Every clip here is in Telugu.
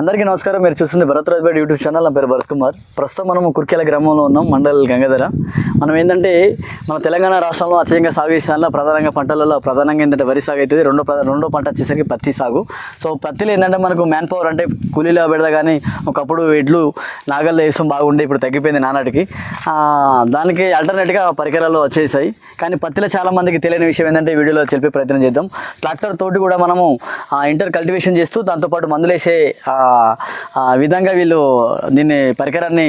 అందరికీ నమస్కారం. మీరు చూస్తుంది భరత్ రాజ్బేడ్ యూట్యూబ్ ఛానల్. నా పేరు భరత్ కుమార్. ప్రస్తుతం మనం కుర్కేల గ్రామంలో ఉన్నాం మండల్ గంగాధర. మనం ఏంటంటే మన తెలంగాణ రాష్ట్రంలో అత్యధికంగా సాగు చేసే ప్రధానంగా పంటలలో ప్రధానంగా ఏంటంటే వరి సాగు అవుతుంది. రెండో రెండో పంట వచ్చేసరికి పత్తి సాగు. సో పత్తిలో ఏంటంటే మనకు మ్యాన్ పవర్ అంటే కూలీలో పెడదా కానీ ఒకప్పుడు ఎడ్లు నాగల్లో వేసం బాగుండే ఇప్పుడు తగ్గిపోయింది నానాటికి. దానికి అల్టర్నేట్గా పరికరాలు వచ్చేసాయి. కానీ పత్తిలో చాలామందికి తెలియని విషయం ఏంటంటే వీడియోలో చెప్పే ప్రయత్నం చేద్దాం. ట్రాక్టర్ తోటి కూడా మనము ఇంటర్ కల్టివేషన్ చేస్తూ దాంతోపాటు మందు మందులేసే విధంగా వీళ్ళు దీన్ని పరికరాన్ని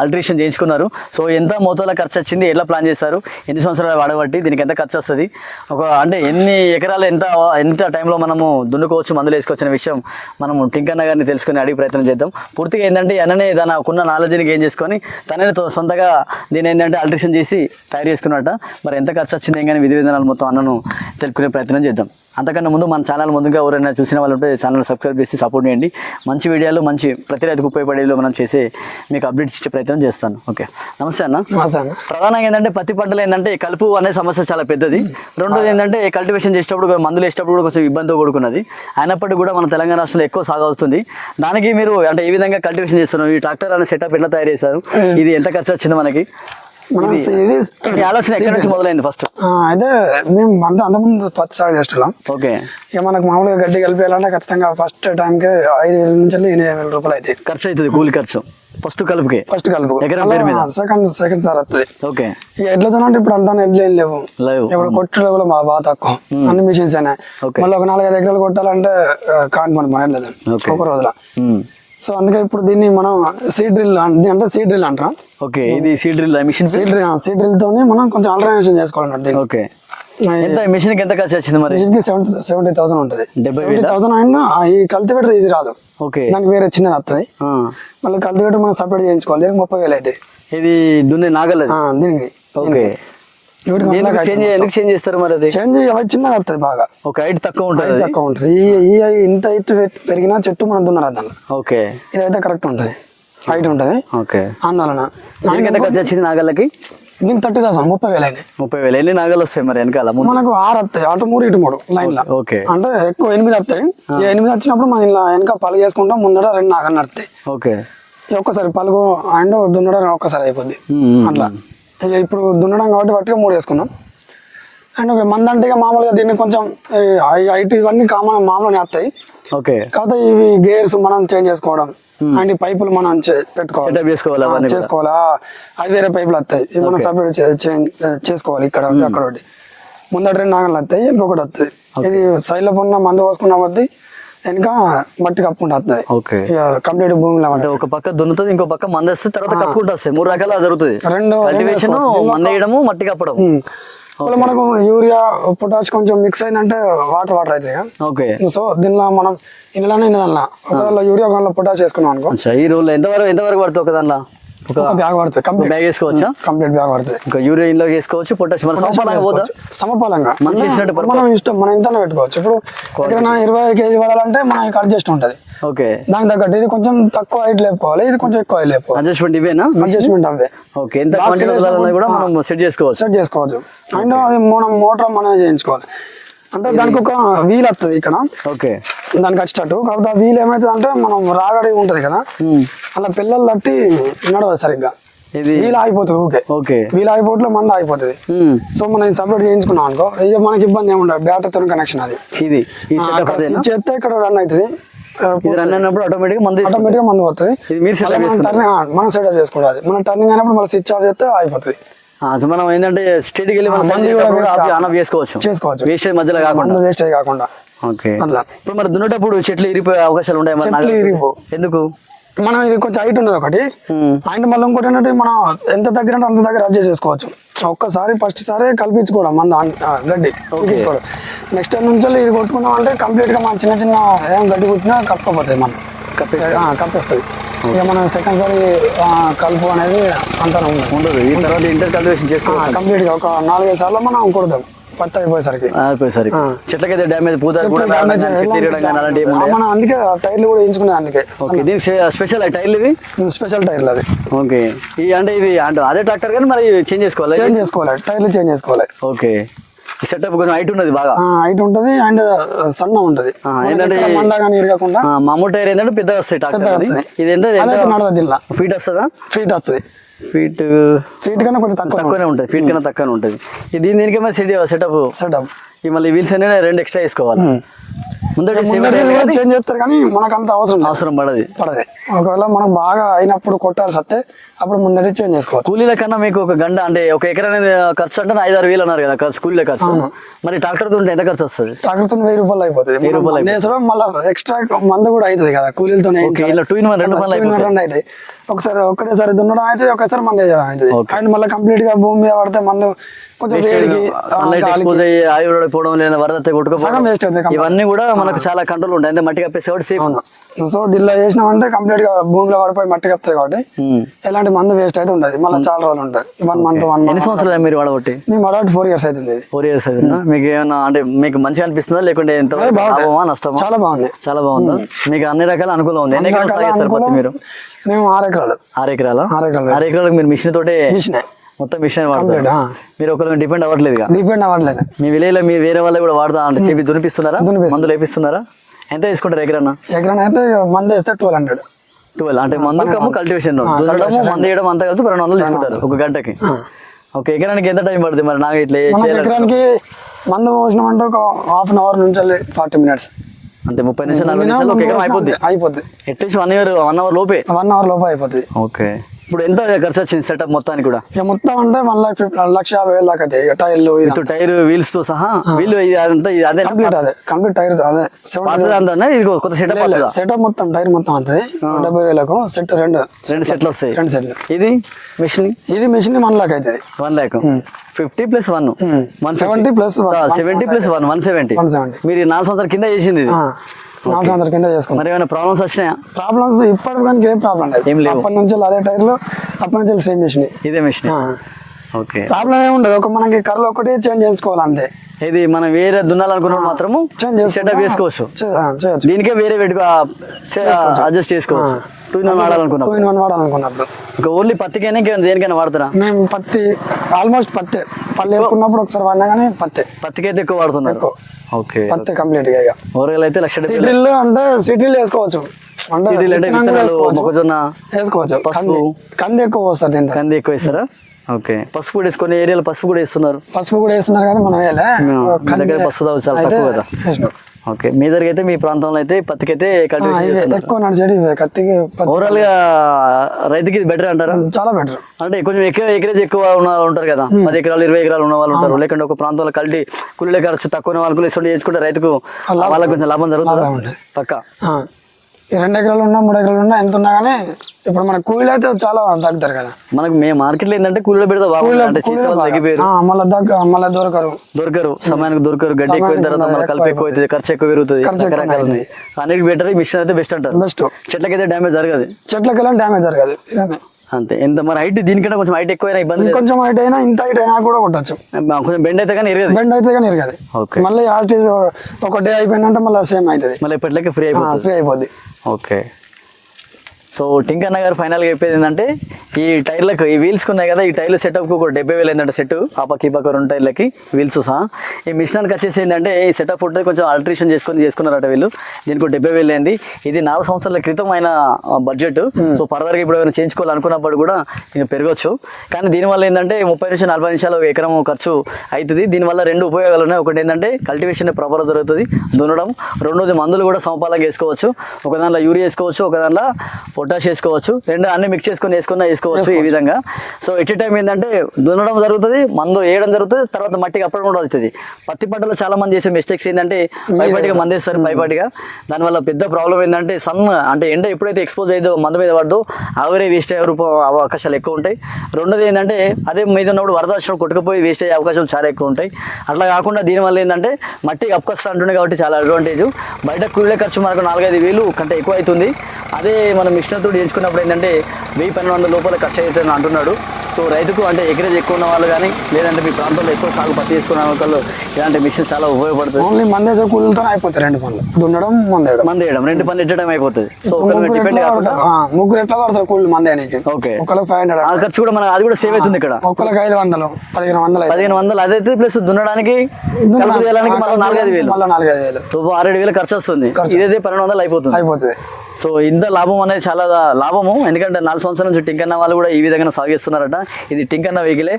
ఆల్టరేషన్ చేయించుకున్నారు. సో ఎంత మోతాదులో ఖర్చు వచ్చింది ఎట్లా ప్లాన్ చేశారు ఎన్ని సంవత్సరాలు వాడబట్టి దీనికి ఎంత ఖర్చు వస్తుంది ఒక అంటే ఎన్ని ఎకరాలు ఎంత ఎంత టైంలో మనము దున్నుకోవచ్చు మందులు వేసుకోవచ్చు అనే విషయం మనం టింకన్న గారిని తెలుసుకుని అడిగి ప్రయత్నం చేద్దాం. పూర్తిగా ఏంటంటే అన్ననే తనకున్న నాలెడ్జ్ని గెయిన్ చేసుకొని తనని సొంతగా దీని ఏంటంటే ఆల్టరేషన్ చేసి తయారు చేసుకున్నట్ట. మరి ఎంత ఖర్చు వచ్చింది ఏం కానీ విధి విధానాలు మొత్తం అన్నను తెలుసుకునే ప్రయత్నం చేద్దాం. అంతకన్నా ముందు మన ఛానల్ ముందుగా ఎవరైనా చూసిన వాళ్ళు ఉంటే ఛానల్ సబ్స్క్రైబ్ చేసి సపోర్ట్ చేయండి. మంచి వీడియోలు మంచి ప్రతి రైతుకు ఉపయోగపడేలో మనం చేసి మీకు అప్డేట్స్ ఇచ్చే ప్రయత్నం చేస్తాను. ఓకే. నమస్తే అన్న. ప్రధానంగా ఏంటంటే పత్తి పంటలు ఏంటంటే కలుపు అనే సమస్య చాలా పెద్దది. రెండోది ఏంటంటే కల్టివేషన్ చేసేటప్పుడు మందులు వేసేటప్పుడు కూడా కొంచెం ఇబ్బందితో కూడుకున్నది అయినప్పటికీ కూడా మన తెలంగాణ రాష్ట్రంలో ఎక్కువ సాగు అవుతుంది. దానికి మీరు అంటే ఏ విధంగా కల్టివేషన్ చేస్తున్నారు? ఈ ట్రాక్టర్ అనే సెటప్ ఎట్లా తయారు చేశారు? ఇది ఎంత ఖర్చు వచ్చింది మనకి? ఆలోచన ఎక్కడి నుంచి మొదలైంది ఫస్ట్ అయితే మేము అంత అంతకుముందు పత్తి సాగు చేస్తున్నాం. ఓకే. ఇక మనకు మామూలుగా గడ్డి కలిపేయాలంటే ఖచ్చితంగా ఫస్ట్ టైంకి ఐదు వేల నుంచి ఎనిమిది వేల రూపాయలు అవుతాయి. ఖర్చు అవుతుంది కూలి ఖర్చు. ఫస్ట్ కలుపుకి. ఫస్ట్ కలుపు? సెకండ్ సెకండ్ సార్ వస్తుంది. ఓకే. ఇక ఎట్లతో అంటే ఇప్పుడు అంతా ఎడ్లు ఏం లేవు. లేవు. ఇప్పుడు కొట్టులో కూడా బాగా బాగా తక్కువ. అన్ని మిషన్స్ Okay. మళ్ళీ ఒక నాలుగైదు ఎకరాలు కొట్టాలంటే కాని పని పని లేదు. ఒక రోజుల. సో అందుకే ఇప్పుడు దీన్ని మనం సీడ్ డ్రిల్ అంటే సీడ్ డ్రిల్ అంటాం ఓకే ఇది seed drill machine seed drill seed drill తోని మనం కొంచెం ఆల్టర్నేషన్ చేసుకోవాలన్నట్టు దీన్ని. ఓకే. ఎంత మిషన్కి ఎంత ఖర్చు వచ్చింది మరి? మిషన్కి సెవెంటీ సెవెంటీ థౌసండ్ ఉంటుంది. డెబ్బై? థౌసండ్ అయినా ఈ కల్టివేటర్ ఇది రాదు. ఓకే. దానికి వేరే చిన్నది వస్తుంది. మళ్ళీ కల్టివేటర్ మనం సపరేట్ చేయించుకోవాలి. దీనికి ముప్పై వేలు అవుతాయి. ఇది దున్నే నాగలది? ఆ, దీనికి ఓకే. ఎందుకు చేంజ్ ఎందుకు చేంజ్ చేస్తారు మరి అది? చేంజ్ అవి చిన్నగా వస్తుంది బాగా. ఒక హైట్ తక్కువ ఉంటుంది. తక్కువ ఉంటుంది. ఈ ఇంత హైట్ పెరిగినా చెట్టు మనం దున్నరాదు దాన్ని ఓకే. ఇదైతే కరెక్ట్ ఉంటుంది. హైట్ ఉంటుంది. ఓకే. అందువలన దీనికి ఎంత ఖర్చు వచ్చింది నాగలకి దీనికి థర్టీ థౌసండ్ ముప్పై వేలు అయినాయి. ముప్పై వేలు. ఎన్ని నాగలు వస్తాయి మరి వెనకాల? మనకు ఆరు వస్తాయి. అటు మూడు ఇటు మూడు లైన్లో ఓకే. అంటే ఎక్కువ ఎనిమిది వస్తాయి. ఎనిమిది వచ్చినప్పుడు మనం ఇలా వెనక పలుగు చేసుకుంటాం ముందర రెండు నాగలు నడుస్తాయి. ఓకే. ఒక్కసారి పలుగు అండ్ దున్నడం ఒక్కసారి అయిపోద్ది. అట్లా. ఇక ఇప్పుడు దున్నడం కాబట్టి బట్టిగా మూడు వేసుకున్నాం. అండ్ మంది అంటే ఇక మామూలుగా దీన్ని కొంచెం హైట్ ఇవన్నీ కామన్ మామూలుగా వస్తాయి. ఓకే. కాకపోతే ఇవి గేర్స్ మనం చేంజ్ చేసుకోవడం. అండ్ ఈ పైపులు మనం పెట్టుకోవాలి. చేసుకోవాలి అవి వేరే పైపులు వస్తాయి. ఇవి మనం సపరేట్ చేసుకోవాలి ఇక్కడ ఒకటి అక్కడ ఒకటి. ముందట రెండు నాగలు వస్తాయి ఇంకొకటి వస్తుంది ఇది సైడ్లో ఉన్న మందు పోసుకున్న కొద్దీ వెనక మట్టి కప్పుకుంటూ వస్తుంది ఓకే కంప్లీట్ భూమిలో అంటే ఒక పక్క దున్నుతుంది ఇంకో పక్క మందేస్తే తర్వాత కప్పుకుంటూ వస్తాయి మూడు రకాల జరుగుతుంది. రెండు కల్టివేషన్ మందేయడము మట్టి కప్పడం మనకు యూరియా పొటాష్ కొంచెం మిక్స్ అయిందంటే వాటర్ వాటర్ కదా. ఓకే. సో దీనిలో మనం ఇందులోనే ఇందులో ఒకవేళ యూరియా ఒకవేళ పొటాష్ వేసుకున్నాం అనుకో. ఈ రోజులో ఎంతవరకు ఎంతవరకు పడుతుంది ఒక దానిలో? ఒక బ్యాగ్ పడుతుంది కంప్లీట్ బ్యాగ్ వేసుకోవచ్చా? కంప్లీట్ బ్యాగ్ పడుతుంది. ఇంకా యూరియా ఇంట్లో వేసుకోవచ్చు పొటాష్ మన సంపాదన పోదా సమపాలంగా. మనిషి ఇచ్చినట్టు మనం ఇష్టం మనం ఎంత పెట్టుకోవచ్చు. ఇప్పుడు ఎక్కడైనా ఇరవై కేజీ పడాలంటే మనం ఇక్కడ అడ్జస్ట్ ఉంటుంది. ఓకే. దానికి తగ్గట్టు ఇది కొంచెం తక్కువ హైట్ లేపుకోవాలి ఇది కొంచెం ఎక్కువ హైట్ లేపుకోవాలి అడ్జస్ట్మెంట్ ఇవేనా? అడ్జస్ట్మెంట్ అవే. ఓకే ఎంత క్వాంటిటీ కూడా మనం సెట్ చేసుకోవచ్చు. సెట్ చేసుకోవచ్చు. అండ్ అది మనం మోటార్ మనం చేయించుకోవాలి. అంటే దానికి ఒక వీల్ వస్తుంది ఇక్కడ. ఓకే. దానికి వచ్చేటట్టు కాకపోతే ఆ వీల్ ఏమవుతుంది అంటే మనం రాగడి ఉంటది కదా. అలా పిల్లలు తట్టి నడవదు సరిగ్గా. ఇది వీల్ ఆగిపోతుంది ఊకే. ఓకే. వీల్ ఆగిపోవట్లో మంది ఆగిపోతుంది. సో మనం సపరేట్ చేయించుకున్నాం అనుకో ఇక మనకి ఇబ్బంది ఏముండదు బ్యాటరీతో కనెక్షన్ అది. ఇది. చేస్తే ఇక్కడ రన్ అవుతుంది. రన్ అయినప్పుడు ఆటోమేటిక్ మంది ఆటోమేటిక్ మందు. టర్నింగ్ మనం సెటప్ చేసుకోవాలి. మనం టర్నింగ్ అయినప్పుడు మళ్ళీ స్విచ్ ఆఫ్ చేస్తే ఆగిపోతుంది. మనం ఏంటంటే స్టేట్కి వెళ్ళి మనం మంది మంది కూడా వేస్ట్ ఆన్ ఆఫ్ చేసుకోవచ్చు. చేసుకోవచ్చు. వేస్టేజ్ మధ్యలో కాకుండా. మందు వేస్ట్ అయ్యి కాకుండా. ఓకే. అట్లా. ఇప్పుడు మరి దున్నేటప్పుడు చెట్లు ఇరిపోయే అవకాశాలు ఉంటాయి చెట్లు ఇరిగిపోవు. ఎందుకు? మనం ఇది కొంచెం హైట్ ఉన్నది ఒకటి. అండ్ మళ్ళీ ఇంకోటి ఏంటంటే మనం ఎంత దగ్గర అంత దగ్గర అడ్జస్ట్ చేసుకోవచ్చు. ఒక్కసారి ఫస్ట్ సారి కల్పించుకోవడం మన గడ్డి ఎక్కించుకోవడం నెక్స్ట్ టైం నుంచి ఇది కొట్టుకున్నాం అంటే కంప్లీట్గా మన చిన్న చిన్న ఏం గడ్డి కొట్టినా కప్పకపోతాయి మనం కప్పేస్తుంది ఇక మనం సెకండ్ సారి కలుపు అనేది అంతా ఉండదు. ఈ తర్వాత ఇంటర్ కల్టివేషన్ చేసుకోవచ్చు కంప్లీట్గా ఒక నాలుగైదు సార్లు మనం కొడదాం పత్తి అయిపోయేసరికి. సరే ఆ. చెట్లకైతే డ్యామేజ్ పూత చెట్లు కూడా ఆ, ఉండవు మనం అందుకే టైర్లు కూడా వేయించుకునే అందుకే. ఓకే. దీనికి స్పెషల్ టైర్లు ఇవి? స్పెషల్ టైర్లు అవి. ఓకే. ఈ అంటే ఇవి అంటే అదే ట్రాక్టర్ కానీ మరి చేంజ్ చేసుకోవాలి? చేంజ్ చేసుకోవాలి. టైర్లు చేంజ్ చేసుకోవాలి. ఓకే. సెటప్ కొంచెం హైట్ ఉన్నది బాగా. హైట్ ఉంటది అండ్ సన్న ఉంటది. ఏంటంటే ఇరగకుండా మామూలు టైర్ ఏంటంటే వస్తాయి అది. వస్తాయి. ఇది ఏంటంటే ఫీట్ వస్తుందా? ఫీట్ వస్తుంది. ఫీట్ ఫీట్ కన్నా కొంచెం తక్కువ తక్కువనే ఉంటుంది. ఫీట్ కన్నా తక్కువనే ఉంటుంది. ఇది దీని దీనికి ఏమైనా సెట్ సెటప్ సెటప్ ఈ మళ్ళీ వీల్స్ అనేవి రెండు ఎక్స్ట్రా వేసుకోవాలి? ముందర చేంజ్ చేస్తారు కానీ మనకు అంత అవసరం అవసరం పడది. పడదు. ఒకవేళ మనకు బాగా అయినప్పుడు కొట్టాల్సి వస్తే అప్పుడు ముందడి చేంజ్ చేసుకోవచ్చు కూలీల కన్నా మీకు ఒక గంట అంటే ఒక ఎకరా అనేది ఖర్చు అంటే ఐదు ఆరు వేలు అన్నారు కదా ఖర్చు కూలీల ఖర్చు. మరి ట్రాక్టర్ ఉంటే ఎంత ఖర్చు వస్తుంది? ట్రాక్టర్తో వెయ్యి రూపాయలు అయిపోతుంది. వెయ్యి రూపాయలు వేసడం మళ్ళీ ఎక్స్ట్రా మంద కూడా అవుతుంది కదా కూలీలతో ఇలా టూ ఇన్ వన్ రెండు పనులు రెండు అవుతాయి ఒకసారి ఒకటేసారి దున్నడం అయితే ఒకసారి మంద వేయడం అవుతుంది. అండ్ మళ్ళీ కంప్లీట్గా భూమి మీద పడితే మందు కొంచెం వేడికి పోవడం లేదా వరద కొట్టుకోవడం ఇవన్నీ కూడా మనకు చాలా కంట్రోల్ ఉంటాయి. అంటే మట్టి కప్పేసి సేఫ్ సో దీనిలో చేసినామంటే కంప్లీట్గా భూమిలో పడిపోయి మట్టి కప్పుతాయి కాబట్టి ఎలాంటి మందు వేస్ట్ అయితే ఉండదు. మళ్ళీ చాలా రోజులు ఉంటుంది. వన్ మంత్ వన్ ఎన్ని సంవత్సరాలు మీరు వాడబట్టి? మేము అడౌట్ ఫోర్ ఇయర్స్ అవుతుంది ఫోర్ ఇయర్స్ అవుతుందా? మీకు ఏమైనా అంటే మీకు మంచిగా అనిపిస్తుందా? లేకుంటే ఎంత. లాభమా నష్టమా? చాలా బాగుంది. చాలా బాగుందా? మీకు అన్ని రకాల అనుకూలం ఉంది. ఎన్ని ఎకరాలు పత్తి. మీరు? మేము ఆరు ఎకరాలు. ఆరు ఎకరాల? ఆరు ఎకరాలు. ఆరు ఎకరాలకు మీరు మిషన్ తోటే మిషనే. మొత్తం మిషన్ వాడతారు. మీరు ఒకరు డిపెండ్ అవ్వట్లేదు డిపెండ్ అవ్వట్లేదు. మీ విలేజ్లో మీరు వేరే వాళ్ళు కూడా వాడతా అంటే చెప్పి దునిపిస్తున్నారా. మందులు వేపిస్తున్నారా? ఎంత తీసుకుంటారు ఎకరన్నా? ఎకరాన అయితే మందు వేస్తే ట్వెల్వ్ హండ్రెడ్ ట్వెల్వ్. అంటే మందు కమ్ము కల్టివేషన్ దున్నడము మందు వేయడం అంతా కలిసి రెండు వందలు తీసుకుంటారు ఒక గంటకి. ఒక ఎకరానికి ఎంత టైం పడుతుంది మరి? నాకు ఇట్లా ఎకరానికి మందు పోసినామంటే ఒక హాఫ్ అన్ అవర్ నుంచి ఫార్టీ మినిట్స్. అంటే ముప్పై నిమిషాలు నలభై నిమిషాలు ఒక ఎకరం అయిపోద్ది. అయిపోద్ది. At least one year one hour లోపే? వన్ అవర్ లోపు అయిపోతుంది ఓకే. ఇప్పుడు ఎంత ఖర్చు వచ్చింది సెటప్ మొత్తానికి కూడా? ఇక మొత్తం అంటే వన్ లాక్ లక్ష యాభై వేలు దాకా ఇక టైర్లు ఇది టైర్ వీల్స్తో సహా? ఇది అదంతా ఇది అదే కంప్లీట్ అదే. కంప్లీట్ టైర్ అదే. అంతా ఇది కొత్త సెటప్ సెటప్ మొత్తం టైర్ మొత్తం అవుతుంది డెబ్బై వేలకు సెట్ రెండు. రెండు సెట్లు వస్తాయి. రెండు సెట్లు. ఇది మిషన్? ఇది మిషన్ వన్ లాక్ అవుతుంది one lakh fifty plus one one 70 plus one. Seventy plus one one seventy 170. మీరు నాలుగు సంవత్సరాల కింద చేసింది ఇది. నాలుగు సంవత్సరాల కింద చేసుకున్నాం. మరి ఏమైనా ప్రాబ్లమ్స్ వచ్చినాయా? ప్రాబ్లమ్స్ ఇప్పటి కానీ ఏం ప్రాబ్లం లేదు. ఏం లేవు. అప్పటి నుంచి అదే టైర్లు అప్పటి నుంచి సేమ్ మిషన్ ఇదే మిషన్ ఓకే ప్రాబ్లం ఏమి ఉండదు. ఒక మనకి కర్రలు ఒకటి చేంజ్ చేసుకోవాలి అంతే ఇది మనం వేరే దున్నాలనుకున్నప్పుడు మాత్రము చేంజ్ సెటప్ చేసుకోవచ్చు. దీనికే వేరే అడ్జస్ట్ చేసుకోవచ్చు. టూ ఇన్ వన్ టూ వాడాలనుకున్నప్పుడు. ఇన్ వన్ వాడాలనుకున్నప్పుడు. ఇంకా ఓన్లీ పత్తికైనా ఇంకేమైనా దేనికైనా వాడతారా? మేము పత్తి ఆల్మోస్ట్ పత్తి. పళ్ళు వేసుకున్నప్పుడు ఒకసారి వాడినా కానీ పత్తి. పత్తికైతే ఎక్కువ వాడుతున్నారు. ఎక్కువ. ఓకే. పత్తి కంప్లీట్గా ఇక. ఓరగాయలు అయితే లక్ష సిటీలు అంటే సిటీలు వేసుకోవచ్చు. మొక్కజొన్న? వేసుకోవచ్చు. పసుపు. కంది ఎక్కువ వస్తుంది కంది ఎక్కువ వేస్తారా? ఓకే. పసుపు కూడా వేసుకొని ఏరియాలో పసుపు కూడా వేస్తున్నారు. పసుపు కూడా వేస్తున్నారు కానీ మనం వేయలే. దగ్గర పసుపు చాలా తక్కువ కదా. ఓకే. మీ దగ్గర అయితే మీ ప్రాంతంలో అయితే పత్తికైతే ఎక్కువ నడిచేది కత్తికి ఓవరాల్గా రైతుకి బెటర్ అంటారా? చాలా బెటర్ అంటే కొంచెం ఎక్కువ ఎకరేజ్ ఎక్కువ ఉన్న వాళ్ళు ఉంటారు కదా. పది ఎకరాలు ఇరవై ఎకరాలు ఉన్న వాళ్ళు ఉంటారు. లేకుంటే ఒక ప్రాంతంలో కల్టీ కూలీల ఖర్చు తక్కువ ఉన్న వాళ్ళకు ఇటువంటి చేసుకుంటే రైతుకు వాళ్ళకి కొంచెం లాభం జరుగుతుందా. పక్క? రెండు ఎకరాలు ఉన్నా మూడు ఎకరాలు ఉన్నా ఎంత ఉన్నా కానీ ఇప్పుడు మన కూలీలు అయితే చాలా తగ్గుతారు కదా. మనకు మేము మార్కెట్లో ఏంటంటే కూలీలో పెడితే మళ్ళీ దగ్గర మళ్ళీ దొరకరు. దొరకరు. సమయానికి దొరకరు. గడ్డి ఎక్కువ తర్వాత మళ్ళీ కలిపి ఎక్కువ అవుతుంది ఖర్చు ఎక్కువ పెరుగుతుంది. అన్నిటికి బెటర్ మిషన్ అయితే బెస్ట్ అంటారు. బెస్ట్ చెట్లకైతే డ్యామేజ్ జరగదు. చెట్లకి డ్యామేజ్ జరగదు. అంతే. ఎంత మరి హైట్ దీనికంటే కొంచెం హైట్ ఎక్కువైనా ఇబ్బంది. కొంచెం హైట్ అయినా ఇంత హైట్ అయినా కూడా కొట్టచ్చు. కొంచెం బెండ్ అయితే కానీ ఎరగదు బెండ్ అయితే కానీ ఇరగదు. Okay. మళ్ళీ యాస్ట్ ఒక డే అయిపోయిందంటే మళ్ళీ సేమ్ అవుతుంది. మళ్ళీ ఎప్పటికీ ఫ్రీ అయిపోతుంది. ఫ్రీ అయిపోద్ది. ఓకే. సో టింకన్న గారు ఫైనల్గా చెప్పేది ఏంటంటే ఈ టైర్లకు ఈ వీల్స్ ఉన్నాయి కదా ఈ టైర్లు సెటప్కి ఒక డెబ్బై వేలు ఏంటంటే సెట్ ఆ పక్క ఈ పక్క రెండు టైర్లకి వీల్స్ సహా. ఈ మిషన్కి వచ్చేసి ఏంటంటే ఈ సెటప్ ఉంటుంది కొంచెం ఆల్టరేషన్ చేసుకొని చేసుకున్నారట వీళ్ళు. దీనికి ఒక డెబ్బై వేలు అయింది. ఇది నాలుగు సంవత్సరాల క్రితం అయిన బడ్జెట్ సో ఫర్దర్గా ఇప్పుడు ఏమైనా చేయించుకోవాలనుకున్నప్పుడు కూడా ఇంకా పెరగచ్చు. కానీ దీనివల్ల ఏంటంటే ముప్పై నుంచి నలభై నిమిషాలు ఒక ఎకరం ఖర్చు అవుతుంది దీనివల్ల రెండు ఉపయోగాలు ఉన్నాయి. ఒకటి ఏంటంటే కల్టివేషన్ ప్రాపర్ జరుగుతుంది దున్నడం. రెండోది మందులు కూడా సమపాలంగా వేసుకోవచ్చు. ఒక దాంట్లో యూరియా వేసుకోవచ్చు ఒక దాంట్లో పొటాష్ వేసుకోవచ్చు. రెండు అన్ని మిక్స్ చేసుకొని వేసుకున్నా వేసుకోవచ్చు ఈ విధంగా. సో ఎట్ టైం ఏంటంటే దున్నడం జరుగుతుంది మందు వేయడం జరుగుతుంది తర్వాత మట్టికి అప్పడం కూడా అవుతుంది పత్తి పంటలో చాలా మంది చేసే మిస్టేక్స్ ఏంటంటే పైపాటిగా మందేస్తారు పైపాటిగా. దానివల్ల పెద్ద ప్రాబ్లం ఏంటంటే సన్ అంటే ఎండ ఎప్పుడైతే ఎక్స్పోజ్ అయ్యిందో మందు మీద పడదో ఆవిరే వేస్ట్ అయ్యే రూపం అవకాశాలు ఎక్కువ ఉంటాయి. రెండోది ఏంటంటే అదే మీద ఉన్నప్పుడు వరద వచ్చినప్పుడు కొట్టుకుపోయి వేస్ట్ అయ్యే అవకాశాలు చాలా ఎక్కువ ఉంటాయి. అట్లా కాకుండా దీనివల్ల ఏంటంటే మట్టికి అప్కొస్తా అంటుంది కాబట్టి చాలా అడ్వాంటేజ్ బయట కూలీల ఖర్చు మనకు నాలుగైదు వేలు కంటే ఎక్కువ అవుతుంది. అదే మనం మిషన్తో చేయించుకున్నప్పుడు ఏంటంటే వెయ్యి పన్నెండు వందల లోపల ఖర్చు అవుతుంది అంటున్నాడు. సో రైతుకు అంటే ఎకరేజ్ ఎక్కువ ఉన్న వాళ్ళు కానీ లేదంటే మీ ప్రాంతంలో ఎక్కువ సాగు పత్తి చేసుకున్న వాళ్ళు ఇలాంటి మిషన్ చాలా ఉపయోగపడుతుంది ఓన్లీ మందేసే కూలీలతో అయిపోతాయి రెండు పనులు. దున్నడం మందేయడం మంది వేయడం రెండు పనులు ఎట్టడం అయిపోతుంది సో మీద ముగ్గురు డిపెండ్ ఎట్లా పడతారు? ఆ, ముగ్గురు ఎట్లా పడతారు కూలీలు మందేనికి ఓకే. ఒకళ్ళకి ఫైవ్ ఆ హండ్రెడ్ ఖర్చు కూడా మనకు అది కూడా సేవ్ అవుతుంది ఇక్కడ. ఒక్కళ్ళకి ఐదు వందలు పదిహేను వందలు. పదిహేను వందలు అదైతే ప్లస్ దున్నడానికి మళ్ళీ నాలుగైదు వేలు. మళ్ళీ నాలుగైదు వేలు. ఆరేడు వేలు ఖర్చు వస్తుంది. ఇదైతే పన్నెండు వందలు అయిపోతుంది. అయిపోతుంది. సో ఇంత లాభం అనేది చాలా లాభము. ఎందుకంటే నాలుగు సంవత్సరాల నుంచి టింకన్న వాళ్ళు కూడా ఈ విధంగా సాగిస్తున్నారట. ఇది టింకన్న వెహికలే.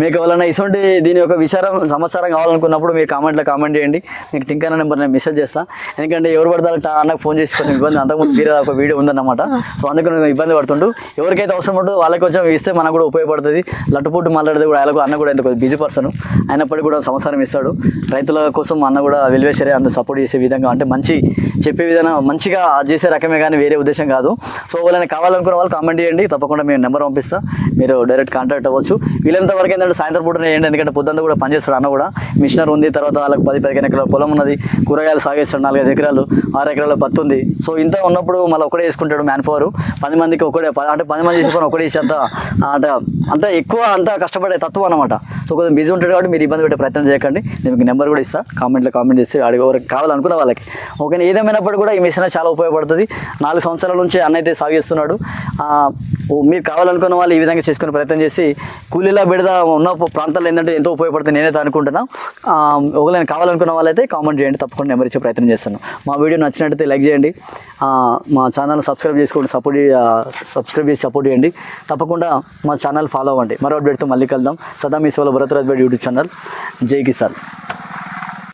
మీకు ఎవరైనా ఇటువంటి దీని యొక్క విచారం సమాచారం కావాలనుకున్నప్పుడు మీరు కామెంట్లో కామెంట్ చేయండి. మీకు టింకన్న నెంబర్ నేను మెసేజ్ చేస్తాను ఎందుకంటే ఎవరు పడతారు టా అన్నకు ఫోన్ చేసి కొంచెం ఇబ్బంది. అంతకుముందు వీరే ఒక వీడియో ఉందన్నమాట. సో అందుకు నేను ఇబ్బంది పడుతుంటూ ఎవరికైతే అవసరం ఉంటుందో వాళ్ళకి కొంచెం ఇస్తే మనకు కూడా ఉపయోగపడుతుంది. లట్టుపుట్టు మాట్లాడితే కూడా ఆయనకు అన్న కూడా ఎంత బిజీ పర్సన్ అయినప్పటికీ కూడా సంవత్సరం ఇస్తాడు. రైతుల కోసం అన్న కూడా వెలివేసరే అంత సపోర్ట్ చేసే విధంగా అంటే మంచి చెప్పే విధానం మంచిగా చేసే రకమే కానీ వేరే ఉద్దేశం కాదు. సో వాళ్ళని కావాలనుకున్న వాళ్ళు కామెంట్ చేయండి. తప్పకుండా మేము నెంబర్ పంపిస్తా. మీరు డైరెక్ట్ కాంటాక్ట్ అవ్వచ్చు. వీళ్ళంత వరకు ఏంటంటే సాయంత్రం పూట చేయండి. ఎందుకంటే పొద్దున్న కూడా పనిచేస్తాడు అన్న కూడా. మిషనర్ ఉంది. తర్వాత వాళ్ళకి పది పదిహేను ఎకరాల పొలం ఉన్నది. కూరగాయలు సాగేస్తాడు. నాలుగైదు ఎకరాలు ఆరు ఎకరాల పత్తి ఉంది. సో ఇంత ఉన్నప్పుడు మళ్ళీ ఒకటే వేసుకుంటాడు మ్యాన్ పవర్ పది మందికి ఒకటే అంటే పది మంది చేసుకొని ఒకటే చేసేంత అంటే అంటే ఎక్కువ అంత కష్టపడే తత్వం అనమాట సో కొంచెం బిజీ ఉంటాడు కాబట్టి మీరు ఇబ్బంది పెట్టే ప్రయత్నం చేయకండి. నేను మీకు నెంబర్ కూడా ఇస్తా. కామెంట్లో కామెంట్ చేసి అడిగే ఎవరికి కావాలనుకున్న వాళ్ళకి. ఓకే ఏదేమైనప్పుడు కూడా ఈ మిషన్ చాలా ఉపయోగపడుతుంది. నాలుగు సంవత్సరాల నుంచి అన్న అయితే సాగు చేస్తున్నాడు మీరు కావాలనుకున్న వాళ్ళు ఈ విధంగా చేసుకునే ప్రయత్నం చేసి కూలీలా బిడద ఉన్న ప్రాంతాల్లో ఏంటంటే ఎంతో ఉపయోగపడుతుంది. నేనైతే అనుకుంటున్నా. ఒకవేళ కావాలనుకున్న వాళ్ళైతే కామెంట్ చేయండి. తప్పకుండా నెంబర్ ఇచ్చే ప్రయత్నం చేస్తాను. మా వీడియో నచ్చినట్టయితే లైక్ చేయండి. మా ఛానల్ సబ్స్క్రైబ్ చేసుకోండి. సపోర్ట్ సబ్స్క్రైబ్ చేసి సపోర్ట్ చేయండి. తప్పకుండా మా ఛానల్ ఫాలో అవ్వండి. మరో అప్డేట్తో మళ్ళీ కలుద్దాం. సదా మీ సేవలో భరతరాజ్ బెడ్ యూట్యూబ్ ఛానల్. జై కిసాన్.